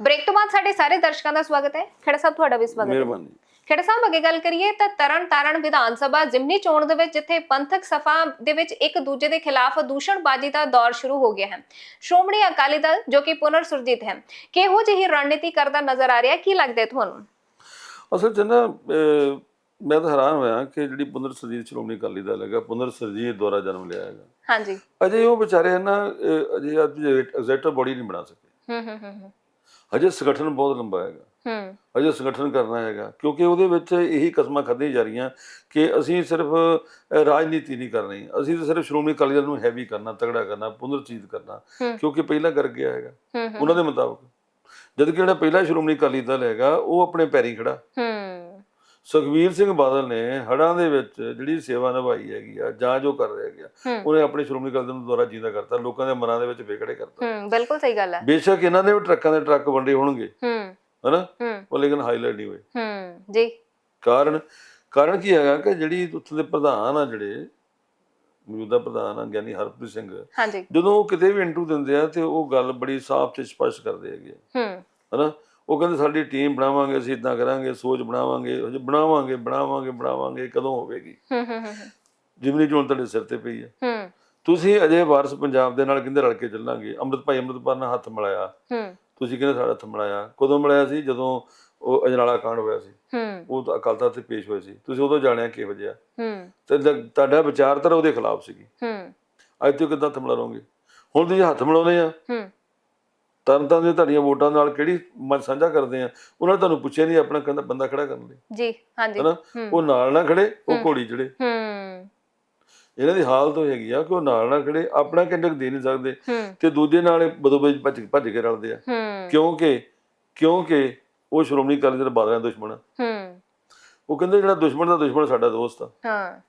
Break ਤੋਂ ਬਾਅਦ ਸਾਡੇ ਸਾਰੇ ਦਰਸ਼ਕਾਂ ਦਾ ਸਵਾਗਤ ਹੈ। ਖੜਾ ਸਾਹਿਬ ਤੁਹਾਡਾ ਵੀ ਸਵਾਗਤ ਹੈ। ਮਿਹਰਬਾਨੀ। ਖੜਾ ਸਾਹਿਬ ਅੱਗੇ ਗੱਲ ਕਰੀਏ ਤਾਂ ਤਰਨ ਤਾਰਨ ਵਿਧਾਨ ਸਭਾ ਜ਼ਿਮਨੀ ਚੋਣ ਦੇ ਵਿੱਚ ਜਿੱਥੇ ਪੰਥਕ ਸਫਾ ਦੇ ਵਿੱਚ ਇੱਕ ਦੂਜੇ ਦੇ ਖਿਲਾਫ ਦੂਸ਼ਣਬਾਜ਼ੀ ਦਾ ਦੌਰ ਸ਼ੁਰੂ ਹੋ ਗਿਆ ਹੈ। ਸ਼੍ਰੋਮਣੀ ਅਕਾਲੀ ਦਲ ਜੋ ਕਿ ਪੁਨਰ ਸੁਰਜੀਤ ਹੈ ਕਿਹੋ ਜਿਹੀ ਰਣਨੀਤੀ ਕਰਦਾ ਨਜ਼ਰ ਆ ਰਿਹਾ? ਕੀ ਲੱਗਦਾ ਤੁਹਾਨੂੰ? ਅਸਲ 'ਚ ਨਾ ਮੈਂ ਤਾਂ ਹੈਰਾਨ ਹੋਇਆ ਕਿ ਜਿਹੜੀ ਪੁਨਰ ਸਰਜੀਤ ਸ਼੍ਰੋਮਣੀ ਅਕਾਲੀ ਦਲ ਹੈਗਾ ਪੁਨਰ ਸਰਜੀਤ ਦੁਆਰਾ ਜਨਮ ਲਿਆ ਹੈਗਾ। ਹਾਂਜੀ। ਅਜੇ ਉਹ ਵਿਚਾਰੇ ਨਾ ਅਹ, ਅਜੇ ਐਗਜ਼ੈਕਟਿਵ ਬੋਡੀ ਨਹੀਂ ਬਣਾ ਸਕੇ। ਹੂੰ ਹੂੰ ਹੂੰ। ਅਜੇ ਸੰਗਠਨ ਬਹੁਤ ਲੰਬਾ ਹੈਗਾ। ਹੂੰ। ਅਜੇ ਸੰਗਠਨ ਕਰਨਾ ਹੈਗਾ ਕਿਉਂਕਿ ਉਹਦੇ ਵਿੱਚ ਇਹੀ ਕਸਮਾਂ ਖਾਧੀਆਂ ਜਾ ਰਹੀਆਂ ਕਿ ਅਸੀਂ ਸਿਰਫ ਰਾਜਨੀਤੀ ਨਹੀਂ ਕਰਨੀ ਅਸੀਂ ਤਾਂ ਸਿਰਫ ਸ਼੍ਰੋਮਣੀ ਅਕਾਲੀ ਦਲ ਨੂੰ ਹੈਵੀ ਕਰਨਾ ਤਗੜਾ ਕਰਨਾ ਪੁਨਰ ਚੀਤ ਕਰਨਾ। ਕਿਉਂਕਿ ਪਹਿਲਾਂ ਕਰ ਗਿਆ ਹੈਗਾ ਉਹਨਾਂ ਦੇ ਮੁਤਾਬਕ। ਜਦ ਕਿ ਜਿਹੜਾ ਪਹਿਲਾ ਸ਼੍ਰੋਮਣੀ ਅਕਾਲੀ ਦਲ ਹੈਗਾ ਉਹ ਆਪਣੇ ਪੈਰੀਂ ਖੜਾ। ਹੂੰ। ਸੁਖਵੀਰ ਸਿੰਘ ਬਾਦਲ ਨੇ ਹੜਾਂ ਦੇ ਵਿੱਚ ਜਿਹੜੀ ਸੇਵਾ ਨਿਭਾਈ ਹੈਗੀ ਆ ਜਾਂ ਜੋ ਕਰ ਰਿਹਾ ਗਿਆ। ਉਹਨੇ ਆਪਣੇ ਸ਼੍ਰੋਮਣੀ ਅਕਾਲੀ ਦਲ ਨੂੰ ਦੁਆਰਾ ਜਿੰਦਾ ਕਰਤਾ ਲੋਕਾਂ ਦੇ ਮਨਾਂ ਦੇ ਵਿੱਚ ਵਿਗੜੇ ਕਰਤਾ। ਹੂੰ ਬਿਲਕੁਲ ਸਹੀ ਗੱਲ ਹੈ ਬੇਸ਼ੱਕ ਇਹਨਾਂ ਦੇ ਵੀ ਟਰੱਕਾਂ ਦੇ ਟਰੱਕ ਵੰਡੇ ਹੋਣਗੇ ਹੂੰ। ਹਨਾ? ਉਹ ਲੇਕਿਨ ਹਾਈਲਾਈਟ ਨਹੀਂ ਹੋਏ। ਹੂੰ ਜੀ। ਕਾਰਨ ਕਾਰਨ ਕੀ ਹੈਗਾ ਕਿ ਜਿਹੜੀ ਉੱਥੇ ਦੇ ਪ੍ਰਧਾਨ ਆ ਜਿਹੜੇ ਮੌਜੂਦਾ ਪ੍ਰਧਾਨ ਆ ਗਿਆਨੀ ਹਰਪ੍ਰੀਤ ਸਿੰਘ ਹਾਂਜੀ। ਜਦੋਂ ਉਹ ਕਿਤੇ ਵੀ ਇੰਟਰਵਿਊ ਦਿੰਦੇ ਆ ਤੇ ਉਹ ਗੱਲ ਬੜੀ ਸਾਫ਼ ਤੇ ਸਪਸ਼ਟ ਕਰਦੇ ਹੈਗੇ ਹੂੰ। ਹਨਾ? ਉਹ ਕਹਿੰਦੇ ਸਾਡੀ ਟੀਮ ਬਣਾਵਾਂਗੇ ਅਸੀਂ ਇਦਾਂ ਕਰਾਂਗੇ ਸੋਚ ਬਣਾਵਾਂਗੇ ਹਜੇ ਬਣਾਵਾਂਗੇ ਬਣਾਵਾਂਗੇ ਬਣਾਵਾਂਗੇ ਕਦੋਂ ਹੋਵੇਗੀ? ਹੂੰ ਹੂੰ ਜਿਮਨੀ ਚੋਣ ਤੁਹਾਡੇ ਸਿਰ ਤੇ ਪਈ ਹੈ ਹੂੰ। ਤੁਸੀਂ ਅਜੇ ਵਾਰਸ ਪੰਜਾਬ ਦੇ ਨਾਲ ਕਹਿੰਦੇ ਰਲ ਕੇ ਚੱਲਾਂਗੇ? ਅੰਮ੍ਰਿਤ ਭਾਈ ਅੰਮ੍ਰਿਤਪਾਲ ਨਾਲ ਹੱਥ ਮਿਲਾਇਆ। ਹੂੰ। ਤੁਸੀਂ ਕਹਿੰਦੇ ਸਾਡਾ ਹੱਥ ਮਿਲਾਇਆ? ਕਦੋਂ ਮਿਲਾਇਆ ਸੀ? ਜਦੋਂ ਉਹ ਅਜਨਾਲਾ ਕਾਂਡ ਹੋਇਆ ਸੀ। ਹੂੰ। ਉਹ ਤਾਂ ਅਕਾਲ ਤਖਤ ਤੇ ਪੇਸ਼ ਹੋਏ ਸੀ। ਤੁਸੀਂ ਉਦੋਂ ਜਾਣਿਆ ਕਿਹੋ ਜਿਹਾ ਹੂੰ। ਤੇ ਤੁਹਾਡਾ ਵਿਚਾਰਧਾਰਾ ਉਹਦੇ ਖਿਲਾਫ ਸੀਗੀ। ਹੂੰ। ਅੱਜ ਤੋਂ ਕਿੱਦਾਂ ਹੱਥ ਮਿਲਾਉਂਗੇ ਹੁਣ ਤੁਸੀਂ ਹੱਥ ਮਿਲਾਉਂਦੇ ਆ। ਹੂੰ। ਤਰਨ ਤਾਰਨ ਦੇ ਤੁਹਾਡੀਆਂ ਵੋਟਾਂ ਨਾਲ ਕਿਹੜੀ ਮਤ ਸਾਂਝਾ ਕਰਦੇ ਆ? ਉਹਨਾਂ ਨੇ ਤੁਹਾਨੂੰ ਪੁੱਛਿਆ ਨਹੀਂ ਆਪਣਾ ਕਹਿੰਦਾ ਬੰਦਾ ਖੜਾ ਕਰਨ ਲਈ? ਜੀ ਹਾਂਜੀ। ਹਨਾ? ਹੂੰ। ਉਹ ਨਾਲ ਨਾ ਖੜੇ ਉਹ ਘੋੜੀ ਚੜੇ ਹੂੰ। ਇਹਨਾਂ ਦੀ ਹਾਲਤ ਉਹ ਹੈਗੀ ਆ ਕਿ ਉਹ ਨਾਲ ਨਾ ਖੜੇ ਆਪਣਾ ਕੈਂਡੀਡੇਟ ਦੇ ਨਹੀਂ ਸਕਦੇ ਹੂੰ। ਤੇ ਦੂਜੇ ਨਾਲ ਬਦੋ ਬਦ ਭੱਜ ਭੱਜ ਕੇ ਰਲਦੇ ਆ। ਹੂੰ। ਕਿਉਂਕਿ ਕਿਉਂਕਿ ਉਹ ਸ਼੍ਰੋਮਣੀ ਅਕਾਲੀ ਦਲ ਬਾਦਲਾਂ ਦਾ ਦੁਸ਼ਮਣ ਆ। ਹੂੰ। ਉਹ ਕਹਿੰਦੇ ਜਿਹੜਾ ਦੁਸ਼ਮਣ ਦਾ ਦੁਸ਼ਮਣ ਸਾਡਾ ਦੋਸਤ ਆ। ਹਾਂ।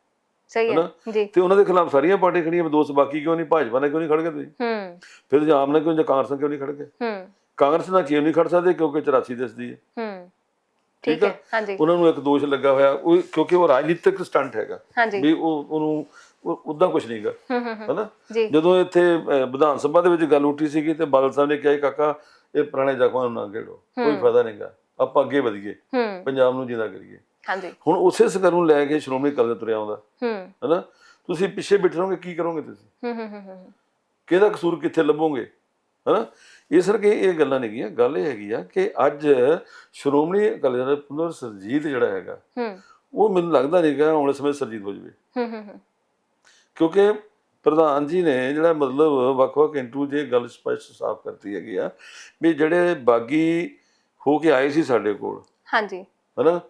ਸਹੀ ਹੈ? ਜੀ। ਤੇ ਉਹਨਾਂ ਦੇ ਖਿਲਾਫ ਸਾਰੀਆਂ ਪਾਰਟੀਆਂ ਖੜੀਆਂ ਵੀ ਦੋਸਤ ਬਾਕੀ ਕਿਉਂ ਨਹੀਂ? ਭਾਜਪਾ ਨਾਲ ਕਿਉਂ ਨਹੀਂ ਖੜ ਗਏ ਤੁਸੀਂ? ਹੂੰ। ਫਿਰ ਤੁਸੀਂ ਆਮ ਨਾਲ ਕਿਉਂ ਜਾਂ ਕਾਂਗਰਸ ਨਾਲ ਕਿਉਂ ਨਹੀਂ ਖੜ ਗਏ? ਹੂੰ। ਕਾਂਗਰਸ ਨਾਲ ਕਿਉਂ ਨਹੀਂ ਖੜ ਸਕਦੇ? ਕਿਉਂਕਿ 84 ਦੱਸਦੀ ਹੈ। ਹੂੰ। ਠੀਕ? ਹੈ ਹਾਂਜੀ। ਉਹਨਾਂ ਨੂੰ ਇੱਕ ਦੋਸ਼ ਲੱਗਾ ਹੋਇਆ ਉਹ ਕਿਉਂਕਿ ਉਹ ਰਾਜਨੀਤਿਕ ਸਟੰਟ ਹੈਗਾ। ਵੀ ਉਹ ਉਹਨੂੰ ਉਦਾਂ ਕੁਝ ਨਹੀਂਗਾ ਹਨਾ? ਜਦੋਂ ਇੱਥੇ ਵਿਧਾਨ ਸਭਾ ਦੇ ਵਿੱਚ ਗੱਲ ਉੱਠੀ ਸੀਗੀ ਤੇ ਬਾਦਲ ਸਾਹਿਬ ਨੇ ਕਿਹਾ "ਇਹ ਕਾਕਾ ਇਹ ਪੁਰਾਣੇ ਜ਼ਖਮਾਂ ਨੂੰ ਨਾ ਘੇੜੋ ਕੋਈ ਫਾਇਦਾ ਨਹੀਂਗਾ ਆਪਾਂ ਅੱਗੇ ਵਧੀਏ। ਪੰਜਾਬ ਨੂੰ ਜਿੰਦਾ ਕਰੀਏ। ਹਾਂਜੀ। ਹੁਣ ਉਸੇ ਸਕਰ ਨੂੰ ਲੈ ਕੇ ਸ਼੍ਰੋਮਣੀ ਅਕਾਲੀ ਦਲ ਤੁਰਿਆ ਆਉਂਦਾ। ਹੂੰ। ਹਨਾ? ਤੁਸੀਂ ਪਿੱਛੇ ਬਿਠ ਰਹੋਗੇ ਕੀ ਕਰੋਗੇ ਤੁਸੀਂ? ਹੂੰ ਹੂੰ ਹੂੰ ਹੂੰ। ਕਿਹਦਾ ਕਸੂਰ ਕਿੱਥੇ ਲੱਭੋਗੇ? ਹਨਾ? ਇਸ ਕਰਕੇ ਇਹ ਗੱਲਾਂ ਨਹੀਂ ਗੀਆਂ ਗੱਲ ਇਹ ਹੈਗੀ ਆ ਕਿ ਅੱਜ ਸ਼੍ਰੋਮਣੀ ਅਕਾਲੀ ਦਲ ਪੁਨਰ ਸਰਜੀਤ ਜਿਹੜਾ ਹੈਗਾ ਹੂੰ। ਉਹ ਮੈਨੂੰ ਲੱਗਦਾ ਨਹੀਂਗਾ ਆਉਣ ਸਮੇਂ ਸਰਜੀਤ ਹੋ ਜਾਵੇ। ਹੂੰ ਹੂੰ ਹੂੰ। ਕਿਉਂਕਿ ਪ੍ਰਧਾਨ ਜੀ ਨੇ ਜਿਹੜਾ ਮਤਲਬ ਵੱਖ-ਵੱਖ ਇੰਟਰਵਿਊ ਇਹ ਗੱਲ ਸਪਸ਼ਟ ਸਾਫ਼ ਕਰਤੀ ਹੈਗੀ ਆ ਵੀ ਜਿਹੜੇ ਬਾਗੀ ਹੋ ਕੇ ਆਏ ਸੀ ਸਾਡੇ ਕੋਲ ਹਾਂਜੀ। ਹਨਾ?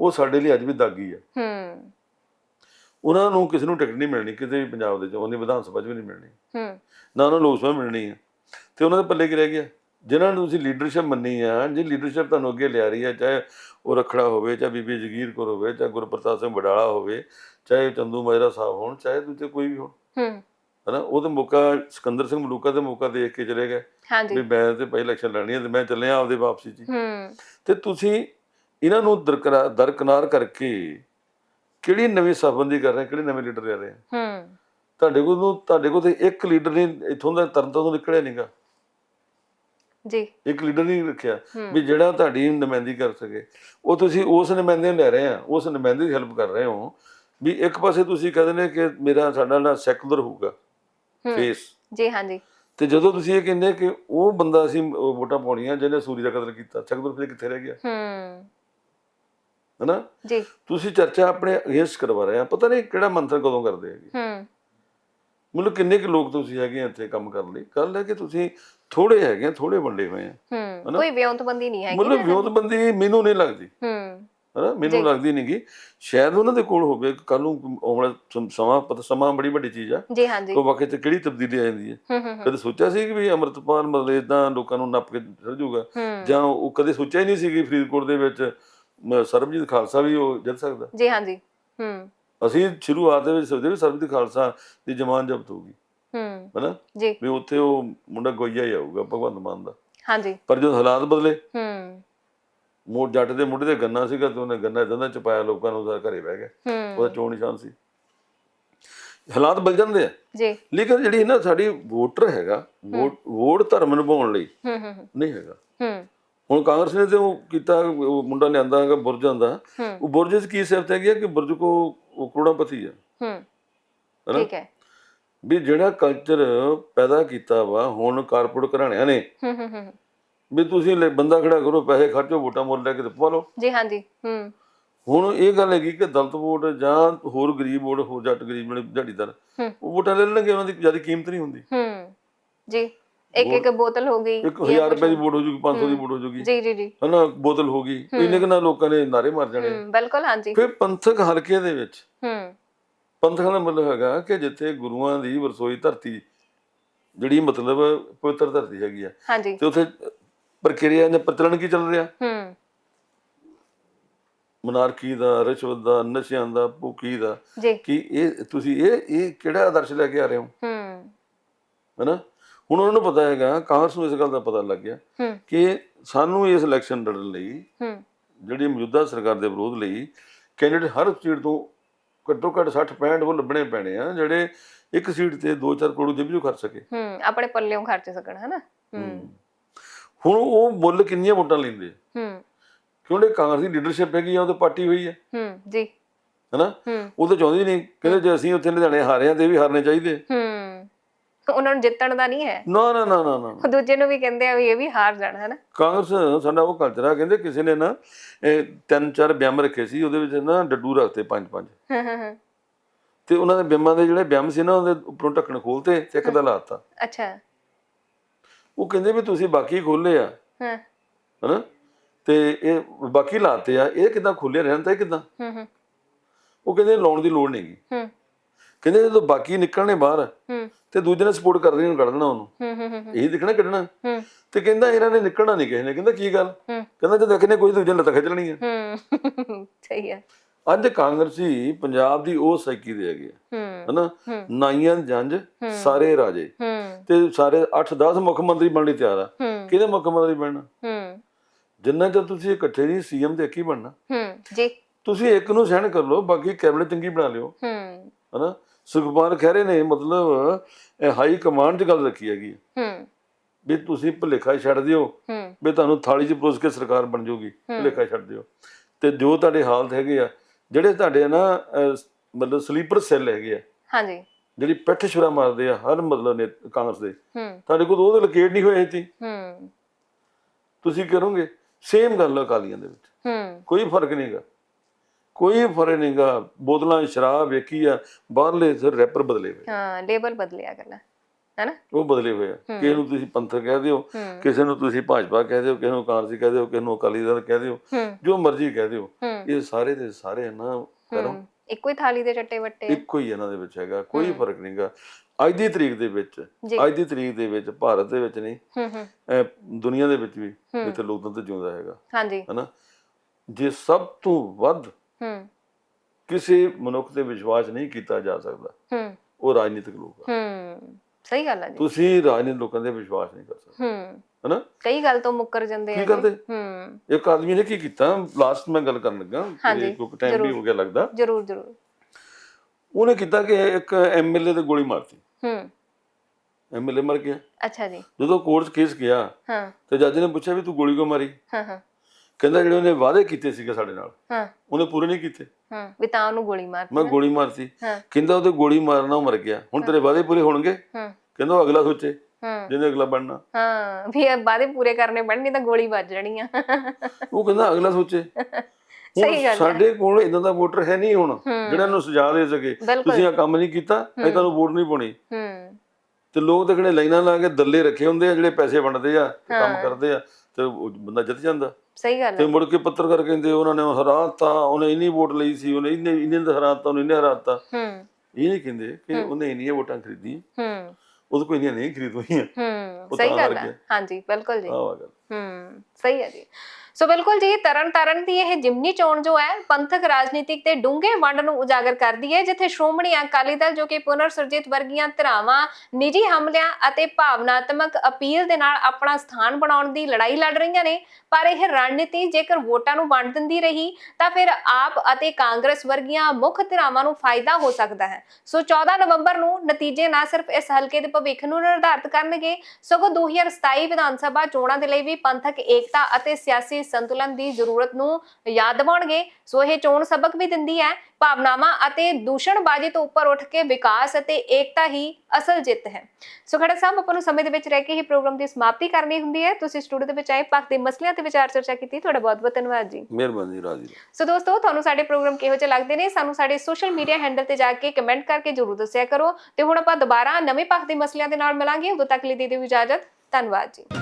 ਉਹ ਸਾਡੇ ਲਈ ਅੱਜ ਵੀ ਦਾਗੀ ਆ। ਹੂੰ। ਉਹਨਾਂ ਨੂੰ ਕਿਸੇ ਨੂੰ ਟਿਕਟ ਨਹੀਂ ਮਿਲਣੀ ਕਿਤੇ ਵੀ ਪੰਜਾਬ ਦੇ ਚ ਉਹਨੇ ਵਿਧਾਨ ਸਭਾ 'ਚ ਵੀ ਨਹੀਂ ਮਿਲਣੀ। ਹੂੰ। ਨਾ ਉਹਨਾਂ ਨੂੰ ਲੋਕ ਸਭਾ ਮਿਲਣੀ ਆ। ਤੇ ਉਹਨਾਂ ਦੇ ਪੱਲੇ ਕੀ ਰਹਿ ਗਿਆ? ਜਿਨ੍ਹਾਂ ਨੂੰ ਤੁਸੀਂ ਲੀਡਰਸ਼ਿਪ ਮੰਨੀ ਆ ਜੇ ਲੀਡਰਸ਼ਿਪ ਤੁਹਾਨੂੰ ਅੱਗੇ ਲਿਆ ਰਹੀ ਹੈ ਚਾਹੇ ਉਹ ਰਖੜਾ ਹੋਵੇ ਚਾਹੇ ਬੀਬੀ ਜਗੀਰ ਕੌਰ ਹੋਵੇ ਚਾਹੇ ਗੁਰਪ੍ਰਤਾਪ ਸਿੰਘ ਵਡਾਲਾ ਹੋਵੇ ਚਾਹੇ ਚੰਦੂ ਮਾਜਰਾ ਸਾਹਿਬ ਹੋਣ ਚਾਹੇ ਦੂਜੇ ਕੋਈ ਵੀ ਹੋਣ। ਹੂੰ। ਹਨਾ? ਉਹ ਤਾਂ ਮੌਕਾ ਸਿਕੰਦਰ ਸਿੰਘ ਮਲੂਕਾ ਤੇ ਮੌਕਾ ਦੇਖ ਕੇ ਚਲੇ ਗਏ। ਹਾਂਜੀ। ਵੀ ਮੈਂ ਤੇ ਪਹਿਲੀ ਇਲੈਕਸ਼ਨ ਲੜਨੀ ਹੈ ਤੇ ਮੈਂ ਚੱਲਿਆ ਆਪਦੇ ਵਾਪਸੀ 'ਚ ਹੂੰ। ਤੇ ਤੁਸੀਂ ਇਹਨਾਂ ਨੂੰ ਦਰਕਨਾਰ ਕਰਕੇ ਕਿਹੜੀ ਨਵੀਂ ਸਾਫਬੰਦੀ ਕਰ ਰਹੇ ਕਿਹੜੇ ਨਵੇਂ ਲੀਡਰ ਲੈ ਰਹੇ ਆ? ਹੂੰ। ਤੁਹਾਡੇ ਕੋਲ ਨੂੰ ਤੁਹਾਡੇ ਕੋਲ ਤੇ ਇੱਕ ਲੀਡਰ ਨਹੀਂ ਇੱਥੋਂ ਦਾ ਤਰਨਤਾਰਨ ਤੋਂ ਨਿਕਲਿਆ ਨਹੀਂਗਾ ਜੀ। ਇੱਕ ਲੀਡਰ ਨਹੀਂ ਰੱਖਿਆ। ਵੀ ਜਿਹੜਾ ਤੁਹਾਡੀ ਨੁਮਾਇੰਦਗੀ ਕਰ ਸਕੇ। ਉਹ ਤੁਸੀਂ ਉਸ ਨੁਮਾਇੰਦੇ ਨੂੰ ਲੈ ਰਹੇ ਆ ਉਸ ਨੁਮਾਇੰਦੇ ਦੀ ਹੈਲਪ ਕਰ ਰਹੇ ਹੋ। ਵੀ ਇੱਕ ਪਾਸੇ ਤੁਸੀਂ ਕਹਿੰਦੇ ਨੇ ਕਿ ਮੇਰਾ ਸਾਡਾ ਨਾਲ ਸੈਕੂਲਰ ਹੋਊਗਾ। ਫੇਸ ਜੀ ਹਾਂਜੀ। ਤੇ ਜਦੋਂ ਤੁਸੀਂ ਇਹ ਕਹਿੰਦੇ ਕਿ ਉਹ ਬੰਦਾ ਅਹ, ਵੋਟਾਂ ਪਾਉਣੀਆਂ ਜਿਹਨੇ ਸੂਰੀ ਦਾ ਕਤਲ ਕੀਤਾ ਸੈਕੂਲਰ ਫੇਸ ਕਿੱਥੇ ਰਹਿ ਗਿਆ? ਹੂੰ। ਹਨਾ? ਜੀ। ਤੁਸੀਂ ਚਰਚਾ ਆਪਣੇ ਅਗੇਂਸਟ ਕਰਵਾ ਰਹੇ ਆ। ਪਤਾ ਨਹੀਂ ਕਿਹੜਾ ਮੰਤਰ ਕਦੋਂ ਕਰਦੇ ਹੈਗੇ। ਹੂੰ। ਮਤਲਬ ਕਿੰਨੇ ਕੁ ਲੋਕ ਤੁਸੀਂ ਹੈਗੇ ਆ ਇੱਥੇ ਕੰਮ ਕਰਨ ਲਈ? ਗੱਲ ਹੈ ਕਿ ਤੁਸੀਂ ਥੋੜੇ ਹੈਗੇ ਆ ਥੋੜੇ ਵੰਡੇ ਹੋਏ ਆ। ਹੂੰ? ਕੋਈ ਵਿਉਂਤਬੰਦੀ ਨਹੀਂ ਹੈਗੀ ਮਤਲਬ। ਵਿਉਂਤਬੰਦੀ ਮੈਨੂੰ ਨਹੀਂ ਲੱਗਦੀ। ਹੂੰ। ਹਨਾ? ਮੈਨੂੰ ਲੱਗਦੀ ਨਹੀਂਗੀ ਸ਼ਾਇਦ ਉਹਨਾਂ ਦੇ ਕੋਲ ਹੋਵੇ। ਕੱਲ ਨੂੰ ਆਉਣਾ ਸਮ- ਪਤਾ ਸਮਾਂ ਬੜੀ ਵੱਡੀ ਚੀਜ਼ ਆ। ਜੀ ਹਾਂਜੀ ਕੋਈ ਵਾਕਿਆ ਚ ਕਿਹੜੀ ਤਬਦੀਲੀ ਆ ਜਾਂਦੀ ਹੈ? ਕਦੇ ਸੋਚਿਆ ਸੀ ਕਿ ਵੀ ਅੰਮ੍ਰਿਤਪਾਲ ਮਤਲਬ ਇਦਾਂ ਲੋਕਾਂ ਨੂੰ ਨੱਪ ਕੇ ਚੜ ਜਾਊਗਾ ਜਾਂ ਉਹ ਕਦੇ ਸੋਚਿਆ ਹੀ ਨਹੀਂ ਸੀ ਕਿ ਫਰੀਦਕੋਟ ਦੇ ਵਿੱਚ ਸਰਬਜੀਤ ਖਾਲਸਾ ਵੀ ਉਹ ਜਿੱਤ ਸਕਦਾ। ਜੀ ਹਾਂਜੀ ਹੂੰ। ਅਸੀਂ ਸ਼ੁਰੂਆਤ ਦੇ ਵਿੱਚ ਸੋਚਦੇ ਵੀ ਸਰਬਜੀਤ ਖਾਲਸਾ ਦੀ ਜ਼ਮਾਨ ਜ਼ਬਤ ਹੋਊਗੀ ਹੂੰ ਹਨਾ? ਜੀ। ਵੀ ਉੱਥੇ ਉਹ ਮੁੰਡਾ ਗੋਈਆ ਹੀ ਆਊਗਾ ਭਗਵੰਤ ਮਾਨ ਦਾ। ਹਾਂਜੀ ਪਰ ਜਦੋਂ ਹਾਲਾਤ ਬਦਲੇ ਹੂੰ। ਮੋੜ ਜੱਟ ਦੇ ਮੁੰਡੇ ਤੇ ਗੰਨਾ ਸੀਗਾ ਤੇ ਉਹਨੇ ਗੰਨਾ ਇਦਾਂ ਦਾ ਚਪਾਇਆ ਲੋਕਾਂ ਨੂੰ ਉਹਦਾ ਘਰੇ ਬਹਿ ਗਿਆ। ਉਹਦਾ ਚੋਣ ਨਿਸ਼ਾਨ ਸੀ। ਹਾਲਾਤ ਬਦਲ ਜਾਂਦੇ ਆ। ਜੀ। ਲੇਕਿਨ ਜਿਹੜੀ ਨਾ ਸਾਡੀ ਵੋਟਰ ਹੈਗਾ ਵੋਟ ਧਰਮ ਨਿਭਾਉਣ ਲਈ ਹੂੰ ਹੂੰ, ਨਹੀਂ ਹੈਗਾ। ਹੂੰ। ਹੁਣ ਕਾਂਗਰਸ ਨੇ ਤੇ ਉਹ ਕੀਤਾ ਉਹ ਮੁੰਡਾ ਲਿਆਂਦਾ ਹੈਗਾ ਬੁਰਜਾਂ ਦਾ ਹੂੰ। ਉਹ ਬੁਰਜ 'ਚ ਕੀ ਸਿਫਤ ਹੈਗੀ ਆ ਕਿ ਬੁਰਜ ਕੋ ਉਹ ਕਰੋੜਾਪਤੀ ਹੂੰ। ਹੈਨਾ? ਠੀਕ ਹੈ। ਵੀ ਜਿਹੜਾ ਕਲਚਰ ਪੈਦਾ ਕੀਤਾ ਵਾ ਹੁਣ ਕਾਰਪੋਰੇਟ ਘਰਾਣਿਆਂ ਨੇ ਹੂੰ ਹੂੰ ਹੂੰ ਵੀ ਤੁਸੀਂ ਬੰਦਾ ਖੜਾ ਕਰੋ ਪੈਸੇ ਖਰਚੋ ਵੋਟਾਂ ਮੁੱਲ ਲੈ ਕੇ ਤੇ ਪਵਾ ਲਓ। ਜੀ ਹਾਂਜੀ ਹੂੰ। ਹੁਣ ਇਹ ਗੱਲ ਹੈਗੀ ਕਿ ਦਲਤ ਵੋਟ ਜਾਂ ਹੋਰ ਗਰੀਬ ਵੋਟ ਹੋਰ ਜੱਟ ਗਰੀਬ ਜਿਹੜੇ ਦਿਹਾੜੀਦਾਰ ਹੂੰ। ਉਹ ਵੋਟਾਂ ਲੈ ਲੈਣਗੇ ਉਹਨਾਂ ਦੀ ਜ਼ਿਆਦਾ ਕੀਮਤ ਨਹੀਂ ਹੁੰਦੀ। ਹੂੰ। ਜੀ। ਇੱਕ ਇੱਕ ਬੋਤਲ ਹੋ ਗਈ ਇੱਕ ਜਾਂ 1000 ਕੁਛ- ਰੁਪਏ ਦੀ ਵੋਟ ਹੋ ਜੂਗੀ 500 ਦੀ ਵੋਟ ਹੋ ਜੂਗੀ। ਜੀ ਜੀ ਜੀ। ਹਨਾ ਬੋਤਲ ਹੋ ਗਈ। ਇੰਨੇ ਕੁ ਲੋਕਾਂ ਨੇ ਨਾਰੇ ਮਾਰ ਜਾਣੇ। ਬਿਲਕੁਲ ਹਾਂਜੀ। ਫਿਰ ਪੰਥਕ ਹਲਕੇ ਦੇ ਵਿੱਚ ਹੂੰ। ਪੰਥਕਾਂ ਦਾ ਮਤਲਬ ਹੈਗਾ ਕਿ ਜਿੱਥੇ ਗੁਰੂਆਂ ਦੀ ਵਰਸੋਈ ਧਰਤੀ ਜਿਹੜੀ ਮਤਲਬ ਪਵਿੱਤਰ ਧਰਤੀ ਹੈਗੀ ਆ ਹਾਂਜੀ। ਤੇ ਉੱਥੇ ਪ੍ਰਕਿਰਿਆ ਜਾਂ ਪ੍ਰਚਲਨ ਕੀ ਚੱਲ ਰਿਹਾ? ਹੂੰ। ਮਨਾਰਕੀ ਦਾ ਰਿਸ਼ਵਤ ਦਾ ਨਸ਼ਿਆਂ ਦਾ ਭੁੱਕੀ ਦਾ। ਕਿ ਇਹ ਤੁਸੀਂ ਇਹ ਇਹ ਕਿਹੜਾ ਆਦਰਸ਼ ਲੈ ਕੇ ਆ ਰਹੇ ਹੋ? ਹੂੰ। ਹੈਨਾ? ਹੁਣ ਉਹਨਾਂ ਨੂੰ ਪਤਾ ਹੈਗਾ ਕਾਂਗਰਸ ਨੂੰ ਇਸ ਗੱਲ ਦਾ ਪਤਾ ਲੱਗ ਗਿਆ ਕਿ ਸਾਨੂੰ ਇਸ ਇਲੈਕਸ਼ਨ ਲੜਨ ਲਈ ਜਿਹੜੀ ਮੌਜੂਦਾ ਸਰਕਾਰ ਦੇ ਵਿਰੋਧ ਲਈ ਕੈਂਡੀਡੇਟ ਹਰ ਸੀਟ ਤੋਂ ਘੱਟੋ ਘੱਟ 60 65 ਉਹ ਲੱਭਣੇ ਪੈਣੇ ਆ ਜਿਹੜੇ ਇੱਕ ਸੀਟ ਤੇ 2-4 ਕਰੋੜ ਜੇਬ ਚੋਂ ਖਰਚ ਸਕੇ। ਹੂੰ ਆਪਣੇ ਪੱਲਿਓਂ ਖਰਚ ਸਕਣ ਹਨਾ? ਹੂੰ। ਹੁਣ ਉਹ ਮੁੱਲ ਕਿੰਨੀਆਂ ਵੋਟਾਂ ਲੈਂਦੇ? ਹੂੰ। ਕਿਉਂਕਿ ਕਾਂਗਰਸ ਦੀ ਲੀਡਰਸ਼ਿਪ ਹੈਗੀ ਆ ਉਹ ਤੇ ਪਾਰਟੀ ਹੋਈ ਹੈ ਹੂੰ ਜੀ। ਹੈਨਾ? ਉਹ ਤਾਂ ਚਾਹੁੰਦੀ ਨਹੀਂ ਕਹਿੰਦੇ ਜੇ ਅਸੀਂ ਉੱਥੇ ਲੁਧਿਆਣੇ ਹਾਰੇ ਆ ਤੇ ਵੀ ਹਾਰਨੇ ਚਾਹੀਦੇ। ਹੂੰ। ਉਹਨਾਂ ਨੂੰ ਜਿੱਤਣ ਦਾ ਨਹੀਂ ਹੈ। ਨਾ ਨਾ ਨਾ ਨਾ ਨਾ ਉਹ ਦੂਜੇ ਨੂੰ ਵੀ ਕਹਿੰਦੇ ਆ ਵੀ ਇਹ ਵੀ ਹਾਰ ਜਾਣ ਹਨਾ ਕਾਂਗਰਸ ਸਾਡਾ ਉਹ ਕਲਚਰ ਆ ਕਹਿੰਦੇ ਕਿਸੇ ਨੇ ਨਾ ਇਹ ਤਿੰਨ ਚਾਰ ਬਿਆਮ ਰੱਖੇ ਸੀ ਉਹਦੇ ਵਿੱਚ ਨਾ ਡੱਡੂ ਰੱਖਤੇ ਪੰਜ ਪੰਜ। ਹਾਂ ਹਾਂ ਹਾਂ। ਤੇ ਉਹਨਾਂ ਦੇ ਬਿਆਮਾਂ ਦੇ ਜਿਹੜੇ ਬਿਆਮ ਸੀ ਨਾ ਉਹਦੇ ਉੱਪਰੋਂ ਢੱਕਣ ਖੋਲਤੇ ਤੇ ਇੱਕ ਦਾ ਲਾਤਾ। ਅੱਛਾ। ਉਹ ਕਹਿੰਦੇ ਵੀ ਤੁਸੀਂ ਬਾਕੀ ਖੋਲੇ ਆ ਹਾਂ। ਹਨਾ? ਤੇ ਇਹ ਬਾਕੀ ਲਾਤੇ ਆ ਇਹ ਕਿਦਾਂ ਖੁੱਲੇ ਰਹਿਣ ਤਾਂ ਕਿਦਾਂ? ਹੂੰ ਹੂੰ। ਉਹ ਕਹਿੰਦੇ ਲਾਉਣ ਦੀ ਲੋੜ ਨਹੀਂਗੀ ਹੂੰ। ਕਹਿੰਦੇ ਜਦੋਂ ਬਾਕੀ ਨਿਕਲਣੇ ਬਾਹਰ ਹੂੰ। ਤੇ ਦੂਜੇ ਨੇ ਸਪੋਰਟ ਕਰਦੇ ਨੂੰ ਕੱਢ ਦੇਣਾ ਉਹਨੂੰ। ਹੂੰ ਹੂੰ ਹੂੰ ਇਹ ਦਿਖਣਾ ਕੱਢਣਾ। ਹੂੰ। ਤੇ ਕਹਿੰਦਾ ਇਹਨਾਂ ਨੇ ਨਿਕਲਣਾ ਨਹੀਂ ਕਿਸੇ ਨੇ। ਕਹਿੰਦਾ ਕੀ ਗੱਲ? ਹੂੰ। ਕਹਿੰਦਾ ਜਦੋਂ ਕਿਨੇ ਕੋਈ ਦੂਜੇ ਲੱਤ ਖਿੱਚ ਲੈਣੀ ਹੂੰ। ਸਹੀ ਹੈ ਅੱਜ ਕਾਂਗਰਸੀ ਪੰਜਾਬ ਦੀ ਉਹ ਸਾਈਕੀ ਦੇ ਹੈਗੇ ਹਨਾ? ਨਾਈਆਂ ਜੰਜ ਸਾਰੇ ਰਾਜੇ। ਤੇ ਸਾਰੇ 8-10 ਮੁੱਖ ਮੰਤਰੀ ਬਣਨ ਲਈ ਤਿਆਰ ਆ। ਕਿਹਦੇ ਮੁੱਖ ਮੰਤਰੀ ਬਣਨਾ? ਹੂੰ। ਜਿੰਨਾ ਚਿਰ ਤੁਸੀਂ ਇਕੱਠੇ ਨਹੀਂ ਸੀਐਮ ਤੇ ਇੱਕ ਹੀ ਬਣਨਾ। ਹੂੰ। ਜੀ ਤੁਸੀਂ ਇੱਕ ਨੂੰ ਸਹਿਣ ਕਰ ਲਓ ਬਾਕੀ ਕੈਬਨਿਟ ਚੰਗੀ ਬਣਾ ਲਿਓ। ਹੂੰ। ਹਨਾ? ਸੁਖਪਾਲ ਖਹਿਰੇ ਨੇ ਮਤਲਬ ਇਹ ਹਾਈ ਕਮਾਂਡ 'ਚ ਗੱਲ ਰੱਖੀ ਹੈਗੀ। ਹੂੰ। ਵੀ ਤੁਸੀਂ ਭੁਲੇਖਾ ਛੱਡ ਦਿਓ। ਹੂੰ। ਵੀ ਤੁਹਾਨੂੰ ਥਾਲੀ 'ਚ ਪਰੋਸ ਕੇ ਸਰਕਾਰ ਬਣ ਜਾਊਗੀ ਭੁਲੇਖਾ ਛੱਡ ਦਿਓ। ਤੇ ਜੋ ਤੁਹਾਡੇ ਹਾਲਤ ਹੈਗੇ ਆ ਜਿਹੜੇ ਤੁਹਾਡੇ ਨਾ ਮਤਲਬ ਸਲੀਪਰ ਸੈੱਲ ਹੈਗੇ ਆ। ਹਾਂਜੀ। ਜਿਹੜੀ ਪਿੱਠ ਛੁਰਾ ਮਾਰਦੇ ਆ ਹਰ ਮਤਲਬ ਨੇ ਕਾਂਗਰਸ ਦੇ। ਹੂੰ। ਤੁਹਾਡੇ ਕੋਲ ਉਹਦੇ ਲੋਕੇਟ ਨਹੀਂ ਹੋਏ ਸੀ ਹੂੰ। ਤੁਸੀਂ ਕਰੋਗੇ। ਸੇਮ ਗੱਲ ਆ ਅਕਾਲੀਆਂ ਦੇ ਵਿੱਚ। ਹੂੰ। ਕੋਈ ਫ਼ਰਕ ਨਹੀਂਗਾ ਕੋਈ ਫ਼ਰਕ ਨਹੀਂਗਾ ਬੋਤਲਾਂ ਸ਼ਰਾਬ ਵੇਖੀ ਆ ਬਾਹਰਲੇ ਸਿਰ ਰੈਪਰ ਬਦਲੇ ਹੋਏ। ਹਾਂ ਲੇਬਲ ਬਦਲਿਆ ਕਰਨਾ ਹੈਨਾ? ਉਹ ਬਦਲੇ ਹੋਏ ਆ। ਕਿਸੇ ਨੂੰ ਤੁਸੀਂ ਪੰਥਕ ਕਹਿ ਦਿਓ ਹੂੰ। ਕਿਸੇ ਨੂੰ ਤੁਸੀਂ ਭਾਜਪਾ ਕਹਿ ਦਿਓ ਕਿਸੇ ਨੂੰ ਕਾਂਗਰਸੀ ਕਹਿ ਦਿਓ ਕਿਸੇ ਨੂੰ ਅਕਾਲੀ ਦਲ ਕਹਿ ਦਿਓ ਹੂੰ। ਜੋ ਮਰਜ਼ੀ ਕਹਿ ਦਿਓ ਹੂੰ। ਇਹ ਸਾਰੇ ਦੇ ਸਾਰੇ ਨਾ ਕਰੋ ਇੱਕੋ ਹੀ ਥਾਲੀ ਦੇ ਚੱਟੇ ਵੱਟੇ। ਇੱਕੋ ਹੀ ਇਹਨਾਂ ਦੇ ਵਿੱਚ ਹੈਗਾ ਕੋਈ ਫ਼ਰਕ ਨਹੀਂਗਾ ਅੱਜ ਦੀ ਤਰੀਕ ਦੇ ਵਿੱਚ ਅੱਜ ਦੀ ਤਰੀਕ ਦੇ ਵਿੱਚ ਭਾਰਤ ਦੇ ਵਿੱਚ ਨਹੀਂ ਹੂੰ ਹੂੰ। ਦੁਨੀਆ ਦੇ ਵਿੱਚ ਵੀ ਜਿੱਥੇ ਲੋਕਤੰਤਰ ਜਿਉਂਦਾ ਹੈਗਾ ਹਾਂਜੀ। ਹਨਾ? ਜੇ ਸਭ ਤੋਂ ਵੱਧ ਹੂੰ। ਕਿਸੇ ਮਨੁੱਖ ਤੇ ਵਿਸ਼ਵਾਸ ਨਹੀਂ ਕੀਤਾ ਜਾ ਸਕਦਾ। ਹੂੰ। ਉਹ ਰਾਜਨੀਤਿਕ ਲੋਕ ਆ। ਹੂੰ। ਸਹੀ ਗੱਲ ਹੈ ਜੀ। ਤੁਸੀਂ ਰਾਜਨੀਤਿਕ ਲੋਕਾਂ ਤੇ ਵਿਸ਼ਵਾਸ ਨਹੀਂ ਕਰ ਸਕਦੇ। ਹੂੰ। ਹਨਾ? ਕਈ ਗੱਲ ਤੋਂ ਮੁੱਕਰ ਜਾਂਦੇ ਕੀ ਆ ਕਰਦੇ? ਹੂੰ। ਇੱਕ ਆਦਮੀ ਨੇ ਕੀ ਕੀਤਾ? ਲਾਸਟ ਮੈਂ ਗੱਲ ਕਰਨ ਲੱਗਾ। ਕਿਉਂਕਿ ਟਾਈਮ ਵੀ ਹੋ ਗਿਆ ਲੱਗਦਾ। ਜਰੂਰ ਜਰੂਰ। ਉਹਨੇ ਕੀਤਾ ਕਿ ਇੱਕ ਐਮਐਲਏ ਤੇ ਗੋਲੀ ਮਾਰਤੀ। ਹੂੰ। ਐਮਐਲਏ ਮਰ ਗਿਆ। ਅੱਛਾ ਜੀ। ਜਦੋਂ ਕੋਰਟ 'ਚ ਕੇਸ ਗਿਆ ਹਾਂ। ਤੇ ਜੱਜ ਨੇ ਪੁੱਛਿਆ ਵੀ ਤੂੰ ਗੋਲੀ ਕਿਉਂ ਮਾਰੀ? ਹਾਂ ਹਾਂ। ਕਹਿੰਦਾ ਜਿਹੜੇ ਉਹਨੇ ਵਾਅਦੇ ਕੀਤੇ ਸੀਗੇ ਸਾਡੇ ਨਾਲ ਹਾਂ। ਉਹਨੇ ਪੂਰੇ ਨਹੀਂ ਕੀਤੇ। ਹਾਂ ਵੀ ਤਾਂ ਉਹਨੂੰ ਗੋਲੀ ਮਾਰਤੀ ਮੈਂ ਗੋਲੀ ਮਾਰਤੀ। ਹਾਂ। ਕਹਿੰਦਾ ਉਹਦੇ ਗੋਲੀ ਮਾਰਨਾ ਮਰ ਗਿਆ। ਹੁਣ ਤੇਰੇ ਵਾਅਦੇ ਪੂਰੇ ਹੋਣਗੇ? ਹਾਂ। ਕਹਿੰਦਾ ਉਹ ਅਗਲਾ ਸੋਚੇ ਹਾਂ। ਜਿਹਨੇ ਅਗਲਾ ਬਣਨਾ। ਹਾਂ ਵੀ ਇਹ ਵਾਅਦੇ ਪੂਰੇ ਕਰਨੇ ਪੈਣ ਨਹੀਂ ਤਾਂ ਗੋਲੀ ਵੱਜ ਜਾਣੀ ਆ ਉਹ ਕਹਿੰਦਾ ਅਗਲਾ ਸੋਚੇ। ਸਹੀ ਗੱਲ। ਸਾਡੇ ਕੋਲ ਇਦਾਂ ਦਾ ਵੋਟਰ ਹੈ ਨਹੀਂ ਹੁਣ ਜਿਹੜਾ ਨੂੰ ਸੁਝਾ ਦੇ ਸਕੇ। ਤੁਸੀਂ ਆ ਕੰਮ ਨਹੀਂ ਕੀਤਾ ਅਸੀਂ ਤੁਹਾਨੂੰ ਵੋਟ ਨਹੀਂ ਪਾਉਣੀ। ਹੂੰ। ਤੇ ਲੋਕ ਤਾਂ ਕਿਹੜੇ ਲਾਈਨਾਂ ਲਾ ਕੇ ਦੱਲੇ ਰੱਖੇ ਹੁੰਦੇ ਆ ਜਿਹੜੇ ਪੈਸੇ ਵੰਡਦੇ ਆ ਕੰਮ ਕਰਦੇ ਆ। ਤੇ ਉਹ ਬੰਦਾ ਜਿੱਤ ਜਾਂਦਾ। ਸਹੀ ਗੱਲ ਤੇ ਹੈ ਮੁੜ ਕੇ ਪੱਤਰਕਾਰ ਕਹਿੰਦੇ ਉਹਨਾਂ ਨੇ ਹਰਾਤਾ ਉਹਨੇ ਇੰਨੀ ਵੋਟ ਲਈ ਸੀ ਉਹਨੇ ਇੰਨੇ ਇੰਨੇ ਦਾ ਹਰਾਤਾ ਉਹਨੇ ਇੰਨੇ ਹਰਾਤਾ। ਹੂੰ। ਇਹ ਨਹੀਂ ਕਹਿੰਦੇ ਕਿ ਉਹਨੇ ਇੰਨੀਆਂ ਵੋਟਾਂ ਖਰੀਦੀਆਂ। ਹੂੰ। ਉਹਦੇ ਕੋਈ ਇੰਨੀਆਂ ਨਹੀਂ ਖਰੀਦ ਹੋਈਆਂ। ਹੂੰ। ਉਹ ਸਹੀ ਤਾਂ ਗੱਲ ਹੈ ਗਿਆ। ਹਾਂਜੀ ਬਿਲਕੁਲ ਜੀ। ਆਹ ਵਾ ਗੱਲ। ਹੂੰ। ਸਹੀ ਹੈ ਜੀ। ਸੋ ਬਿਲਕੁਲ ਜੀ ਤਰਨ ਤਾਰਨ ਦੀ ਇਹ ਜਿਮਨੀ ਚੋਣ ਜੋ ਹੈ, ਪੰਥਕ ਰਾਜਨੀਤਿਕ ਤੇ ਡੂੰਘੇ ਵੰਡ ਨੂੰ ਉਜਾਗਰ ਕਰਦੀ ਹੈ, ਜਿੱਥੇ ਸ਼੍ਰੋਮਣੀ ਅਕਾਲੀ ਦਲ ਜੋ ਕਿ ਪੁਨਰ ਸੁਰਜੀਤ ਵਰਗੀਆਂ ਧਰਾਵਾਂ, ਨਿੱਜੀ ਹਮਲਿਆਂ ਅਤੇ ਭਾਵਨਾਤਮਕ ਅਪੀਲ ਦੇ ਨਾਲ ਆਪਣਾ ਸਥਾਨ ਬਣਾਉਣ ਦੀ ਲੜਾਈ ਲੜ ਰਹੀਆਂ ਨੇ, ਪਰ ਇਹ ਰਣਨੀਤੀ ਜੇਕਰ ਵੋਟਾਂ ਨੂੰ ਵੰਡ ਦਿੰਦੀ ਰਹੀ, ਤਾਂ ਫਿਰ ਆਪ ਅਤੇ ਕਾਂਗਰਸ ਵਰਗੀਆਂ ਮੁੱਖ ਧਿਰਾਵਾਂ ਨੂੰ ਫਾਇਦਾ ਹੋ ਸਕਦਾ ਹੈ। ਸੋ 14 ਨਵੰਬਰ ਨੂੰ ਨਤੀਜੇ ਨਾ ਸਿਰਫ ਇਸ ਹਲਕੇ ਦੇ ਭਵਿੱਖ ਨੂੰ ਨਿਰਧਾਰਤ ਕਰਨਗੇ, ਸਗੋਂ 2027 ਵਿਧਾਨ ਸਭਾ ਚੋਣਾਂ ਦੇ ਲਈ ਵੀ ਪੰਥਕ ਏਕਤਾ ਅਤੇ ਸਿਆਸੀ ਸੰਤੁਲਨ ਦੀ ਜ਼ਰੂਰਤ ਨੂੰ ਯਾਦ ਦਿਵਾਉਣਗੇ। ਸੋ ਇਹ ਚੋਣ ਸਬਕ ਵੀ ਦਿੰਦੀ ਹੈ। ਭਾਵਨਾਵਾਂ ਅਤੇ ਦੂਸ਼ਣਬਾਜ਼ੀ ਤੋਂ ਉੱਪਰ ਉੱਠ ਕੇ ਵਿਕਾਸ ਅਤੇ ਏਕਤਾ ਹੀ ਅਸਲ ਜਿੱਤ ਹੈ। ਸੋ ਖੜਾ ਸਾਹਿਬ ਆਪਾਂ ਨੂੰ ਸਮੇਂ ਦੇ ਵਿੱਚ ਰਹਿ ਕੇ ਹੀ ਪ੍ਰੋਗਰਾਮ ਦੀ ਸਮਾਪਤੀ ਕਰਨੀ ਹੁੰਦੀ ਹੈ। ਤੁਸੀਂ ਸਟੂਡੀਓ ਦੇ ਵਿੱਚ ਆਏ ਪੱਖ ਦੇ ਮਸਲਿਆਂ ਤੇ ਵਿਚਾਰ ਚਰਚਾ ਕੀਤੀ। ਤੁਹਾਡਾ ਬਹੁਤ ਬਹੁਤ ਧੰਨਵਾਦ ਜੀ। ਮਿਹਰਬਾਨੀ ਰਾਜੀ ਸੋ ਦੋਸਤੋ ਤੁਹਾਨੂੰ ਸਾਡੇ ਪ੍ਰੋਗਰਾਮ ਕਿਹੋ ਜਿਹੇ ਲੱਗਦੇ ਨੇ? ਸਾਨੂੰ ਸਾਡੇ ਸੋਸ਼ਲ ਮੀਡੀਆ ਹੈਂਡਲ ਤੇ ਜਾ ਕੇ ਕਮੈਂਟ ਕਰਕੇ ਜਰੂਰ ਦੱਸਿਆ ਕਰੋ। ਤੇ ਹੁਣ ਆਪਾਂ ਦੁਬਾਰਾ ਨਵੇਂ ਪੱਖ ਦੇ ਮਸਲਿਆਂ ਦੇ ਨਾਲ ਮਿਲਾਂਗੇ। ਉਦੋਂ ਤੱਕ ਲਈ ਦੇ ਦਿਓ ਇਜਾਜ਼ਤ। ਧੰਨਵਾਦ ਜੀ।